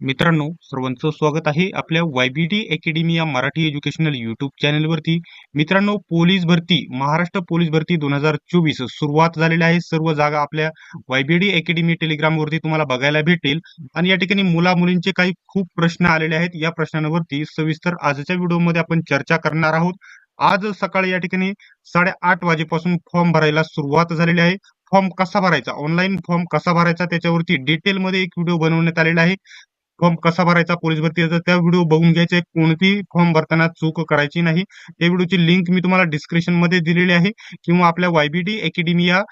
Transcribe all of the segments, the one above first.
मित्रांनो सर्वांचं स्वागत आहे आपल्या वायबीटी अकॅडमी या मराठी एज्युकेशनल युट्यूब चॅनलवरती मित्रांनो पोलीस भरती महाराष्ट्र पोलीस भरती दोन हजार चोवीस सुरुवात झालेली आहे. सर्व जागा आपल्या वायबीडी अकॅडमी टेलिग्रामवरती तुम्हाला बघायला भेटेल. आणि या ठिकाणी मुला मुलींचे काही खूप प्रश्न आलेले आहेत. या प्रश्नांवरती सविस्तर आजच्या व्हिडिओमध्ये आपण चर्चा करणार आहोत. आज सकाळी या ठिकाणी साडेआठ वाजेपासून फॉर्म भरायला सुरुवात झालेली आहे. फॉर्म कसा भरायचा? ऑनलाईन फॉर्म कसा भरायचा? त्याच्यावरती डिटेलमध्ये एक व्हिडिओ बनवण्यात आलेला आहे. फॉर्म कसा भरायचा पोलीस भरतीचा त्या व्हिडिओ बघून घ्यायचे. कोणती फॉर्म भरताना चूक करायची नाही. त्या व्हिडिओची लिंक मी तुम्हाला डिस्क्रिप्शनमध्ये दिलेली आहे. किंवा आपल्या वायबीटी अकॅडमी या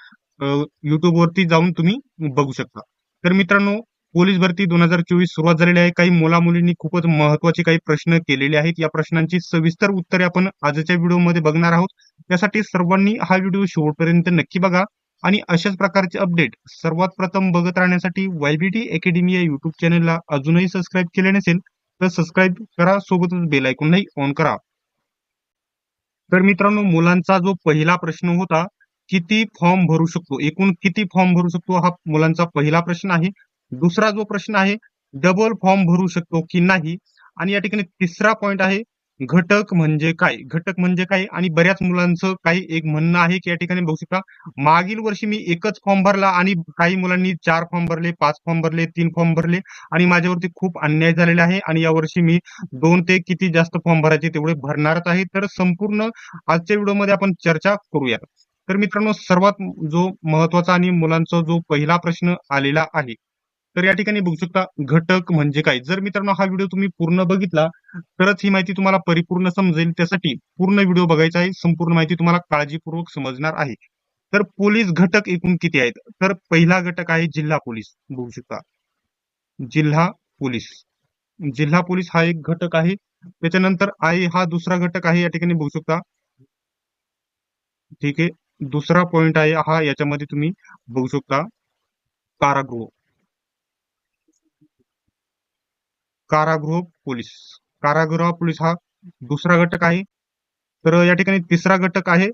युट्यूबवरती जाऊन तुम्ही बघू शकता. तर मित्रांनो पोलीस भरती दोन हजार चोवीस सुरुवात झालेली आहे. काही मुला मुलींनी खूपच महत्त्वाचे काही प्रश्न केलेले आहेत. या प्रश्नांची सविस्तर उत्तरे आपण आजच्या व्हिडिओमध्ये बघणार आहोत. त्यासाठी सर्वांनी हा व्हिडिओ शेवटपर्यंत नक्की बघा. आणि अशाच प्रकारचे अपडेट सर्वात प्रथम बघत राहण्यासाठी वायबीटी अकॅडमी या युट्यूब चॅनलला अजूनही सबस्क्राईब केले नसेल तर सबस्क्राईब करा सोबतच बेल आयकॉनही ऑन करा. तर मित्रांनो मुलांचा जो पहिला प्रश्न होता किती फॉर्म भरू शकतो? एकूण किती फॉर्म भरू शकतो? हा मुलांचा पहिला प्रश्न आहे. दुसरा जो प्रश्न आहे डबल फॉर्म भरू शकतो की नाही? आणि या ठिकाणी तिसरा पॉइंट आहे घटक म्हणजे काय? घटक म्हणजे काय? आणि बऱ्याच मुलांचं काही एक म्हणणं आहे की या ठिकाणी बघू शकता मागील वर्षी मी एकच फॉर्म भरला आणि काही मुलांनी चार फॉर्म भरले पाच फॉर्म भरले तीन फॉर्म भरले आणि माझ्यावरती खूप अन्याय झालेला आहे आणि यावर्षी मी दोन ते किती जास्त फॉर्म भरायचे तेवढे भरणारच आहे. तर संपूर्ण आजच्या व्हिडिओमध्ये आपण चर्चा करूया तर मित्रांनो सर्वात जो महत्त्वाचा आणि मुलांचा जो पहिला प्रश्न आलेला आहे तर या ठिकाणी बघू शकता घटक म्हणजे काय? जर मित्रांनो हा व्हिडिओ तुम्ही पूर्ण बघितला तरच ही माहिती तुम्हाला परिपूर्ण समजेल. त्यासाठी पूर्ण व्हिडिओ बघायचा आहे. संपूर्ण माहिती तुम्हाला काळजीपूर्वक समजणार आहे. तर पोलीस घटक एकूण किती आहेत? तर पहिला घटक आहे जिल्हा पोलीस. बघू शकता. जिल्हा पोलीस. जिल्हा पोलीस हा एक घटक आहे. त्याच्यानंतर आहे हा दुसरा घटक आहे. या ठिकाणी बघू शकता. ठीक आहे. दुसरा पॉइंट आहे. हा याच्यामध्ये तुम्ही बघू शकता. कारागृह. कारागृह पोलीस. कारागृह पोलीस हा दुसरा घटक आहे. तर या ठिकाणी तिसरा घटक आहे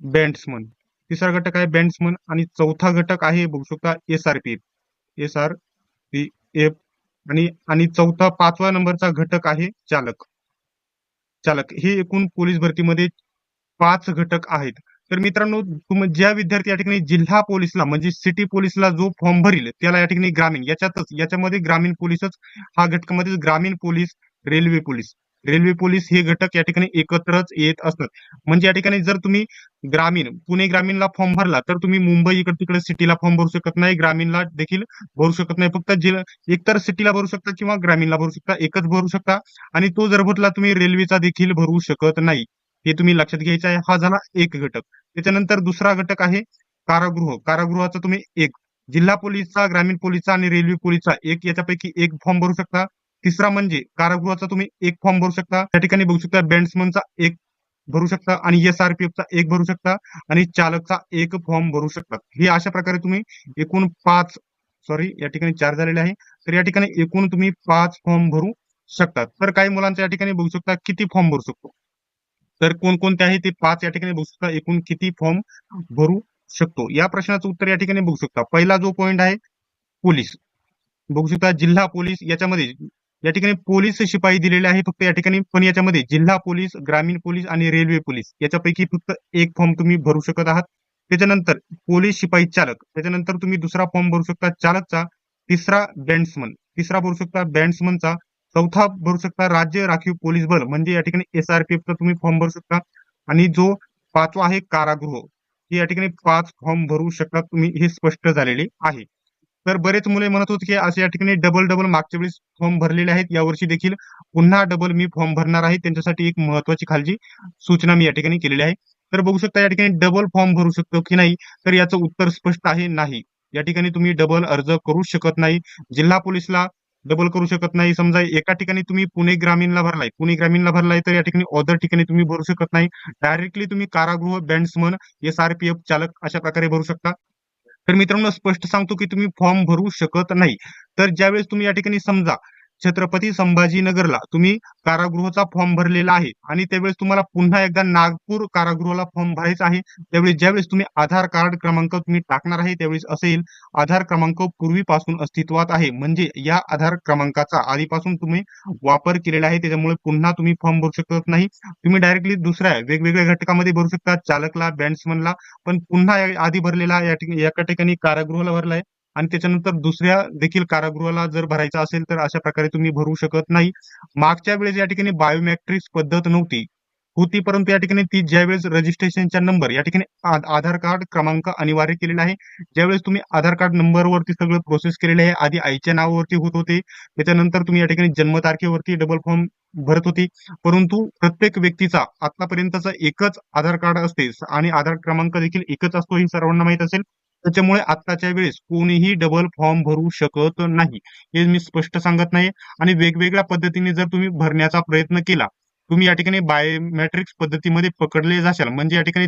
बँड्समन. तिसरा घटक आहे बँड्समन आणि चौथा घटक आहे बघू शकता S R P F S R P F आणि आणि चौथा पाचव्या नंबरचा घटक आहे चालक. चालक. हे एकूण पोलीस भरतीमध्ये पाच घटक आहेत. तर मित्रांनो ज्या विद्यार्थी या ठिकाणी जिल्हा पोलीसला म्हणजे सिटी पोलीसला जो फॉर्म भरील त्याला या ठिकाणी ग्रामीण याच्यातच याच्यामध्ये ग्रामीण पोलीसच हा घटकामध्ये ग्रामीण police railway police. Railway police हे घटक या ठिकाणी एकत्रच येत असतात. म्हणजे या ठिकाणी जर तुम्ही ग्रामीण पुणे ग्रामीणला फॉर्म भरला तर तुम्ही मुंबई इकडे तिकडे सिटीला फॉर्म भरू शकत नाही ग्रामीणला देखील भरू शकत नाही. फक्त जिल्हा एकतर सिटीला भरू शकता किंवा ग्रामीणला भरू शकता एकच भरू शकता. आणि तो जर भरला तुम्ही रेल्वेचा देखील भरू शकत नाही. हे तुम्ही लक्षात घ्यायचं आहे. हा झाला एक घटक. त्याच्यानंतर दुसरा घटक आहे कारागृह. कारागृहाचा तुम्ही एक. जिल्हा पोलीसचा ग्रामीण पोलीसचा आणि रेल्वे पोलीसचा एक. याच्यापैकी एक फॉर्म भरू शकता. तिसरा म्हणजे कारागृहाचा तुम्ही एक फॉर्म भरू शकता. त्या ठिकाणी बघू शकता बँड्समनचा एक भरू शकता आणि एस आर पी एफचा एक भरू शकता आणि चालकचा एक फॉर्म भरू शकता. हे अशा प्रकारे तुम्ही एकूण पाच सॉरी या ठिकाणी चार झालेले आहे. तर या ठिकाणी एकूण तुम्ही पाच फॉर्म भरू शकतात तर काही मुलांचा या ठिकाणी बघू शकता किती फॉर्म भरू शकतो. तर कोणकोणते आहे ते पाच या ठिकाणी बघू शकता. एकूण किती फॉर्म भरू शकतो? या प्रश्नाचं उत्तर या ठिकाणी बघू शकता. पहिला जो पॉइंट आहे पोलीस. बघू शकता जिल्हा पोलीस याच्यामध्ये या ठिकाणी पोलीस शिपाई दिलेले आहे फक्त या ठिकाणी पण याच्यामध्ये जिल्हा पोलीस ग्रामीण पोलीस आणि रेल्वे पोलीस याच्यापैकी फक्त एक फॉर्म तुम्ही भरू शकत आहात. त्याच्यानंतर पोलीस शिपाई चालक. त्याच्यानंतर तुम्ही दुसरा फॉर्म भरू शकता चालकचा. तिसरा बँड्समन तिसरा भरू शकता बँड्समनचा चौथा भरू शकता. राज्य राखीव पोलीस बल म्हणजे या ठिकाणी एसआरपीएफचा तुम्ही फॉर्म भरू शकता. आणि जो पाचवा आहे कारागृह या ठिकाणी पाच फॉर्म भरू शकता तुम्ही हे स्पष्ट झालेले आहे. तर बरेच मुले म्हणत होते की असे या ठिकाणी डबल डबल मागच्या वेळेस फॉर्म भरलेले आहेत. यावर्षी देखील पुन्हा डबल मी फॉर्म भरणार आहे. त्यांच्यासाठी एक महत्वाची खालची सूचना मी या ठिकाणी केलेली आहे. तर बघू शकता या ठिकाणी डबल फॉर्म भरू शकतो की नाही तर याचं उत्तर स्पष्ट आहे नाही. या ठिकाणी तुम्ही डबल अर्ज करू शकत नाही. जिल्हा पोलीसला डबल करू शकत नाही. समजा एका ठिकाणी तुम्ही पुणे ग्रामीणला भरलाय पुणे ग्रामीणला भरलाय तर या ठिकाणी ऑदर ठिकाणी तुम्ही भरू शकत नाही. डायरेक्टली तुम्ही कारागृह bandsman S R P F चालक अशा प्रकारे भरू शकता. तर मित्रांनो स्पष्ट सांगतो की तुम्ही फॉर्म भरू शकत नाही. तर ज्यावेळेस तुम्ही या ठिकाणी समजा छत्रपती संभाजीनगरला तुम्ही कारागृहाचा फॉर्म भरलेला आहे. आणि त्यावेळेस तुम्हाला पुन्हा एकदा नागपूर कारागृहाला फॉर्म भरायचा आहे. त्यावेळी ज्यावेळेस तुम्ही आधार कार्ड क्रमांक तुम्ही टाकणार आहे त्यावेळेस असेल आधार क्रमांक पूर्वीपासून अस्तित्वात आहे. म्हणजे या आधार क्रमांकाचा आधीपासून तुम्ही वापर केलेला आहे. त्याच्यामुळे पुन्हा तुम्ही फॉर्म भरू शकत नाही. तुम्ही डायरेक्टली दुसऱ्या वेगवेगळ्या घटकामध्ये भरू शकता. चालकला बँड्समनला पण पुन्हा या- आधी भरलेला या एका ठिकाणी कारागृहाला भरलाय आणि त्याच्यानंतर दुसऱ्या देखील कारागृहाला जर भरायचा असेल तर अशा प्रकारे तुम्ही भरू शकत नाही. मागच्या वेळेस या ठिकाणी बायोमॅट्रिक्स पद्धत नव्हती. होती परंतु या ठिकाणी ती ज्यावेळेस रजिस्ट्रेशनचा नंबर या ठिकाणी आधार कार्ड क्रमांक अनिवार्य केलेला आहे. ज्यावेळेस तुम्ही आधार कार्ड नंबरवरती सगळं प्रोसेस केलेले आहे आधी आईच्या नावावरती होत होते. त्याच्यानंतर तुम्ही या ठिकाणी जन्मतारखेवरती डबल फॉर्म भरत होती. परंतु प्रत्येक व्यक्तीचा आतापर्यंतचा एकच आधार कार्ड असते आणि आधार क्रमांक देखील एकच असतो हे सर्वांना माहीत असेल. त्याच्यामुळे आत्ताच्या वेळेस कोणीही डबल फॉर्म भरू शकत नाही. हे मी स्पष्ट सांगत नाही आणि वेगवेगळ्या पद्धतीने जर तुम्ही भरण्याचा प्रयत्न केला तुम्ही या ठिकाणी बायोमेट्रिक्स पद्धतीमध्ये पकडले जाशाल. म्हणजे या ठिकाणी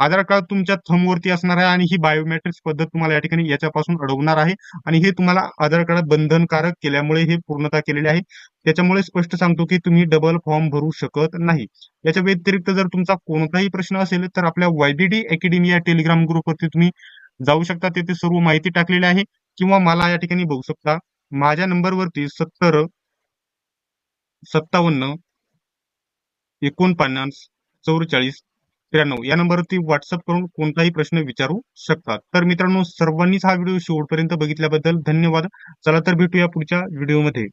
आधार कार्ड तुमच्या थंबवरती असणार आहे आणि ही बायोमेट्रिक्स पद्धत तुम्हाला या ठिकाणी याच्यापासून अडवणार आहे. आणि हे तुम्हाला आधार कार्ड बंधनकारक केल्यामुळे हे पूर्णता केलेले आहे. त्याच्यामुळे स्पष्ट सांगतो की तुम्ही डबल फॉर्म भरू शकत नाही. याच्या व्यतिरिक्त जर तुमचा कोणताही प्रश्न असेल तर आपल्या वायबीडी अकॅडमी या टेलिग्राम ग्रुपवरती तुम्ही जाऊ शकता तिथे सर्व माहिती टाकलेली आहे. किंवा मला या ठिकाणी बघू शकता माझ्या नंबरवरती सत्तर सत्तावन्न एकोणपन्नास चौवेचाळीस त्र्याण्णव या नंबरवरती व्हॉट्सअप करून कोणताही प्रश्न विचारू शकतात तर मित्रांनो सर्वांनीच हा व्हिडिओ शेवटपर्यंत बघितल्याबद्दल धन्यवाद. चला तर भेटूया पुढच्या व्हिडिओमध्ये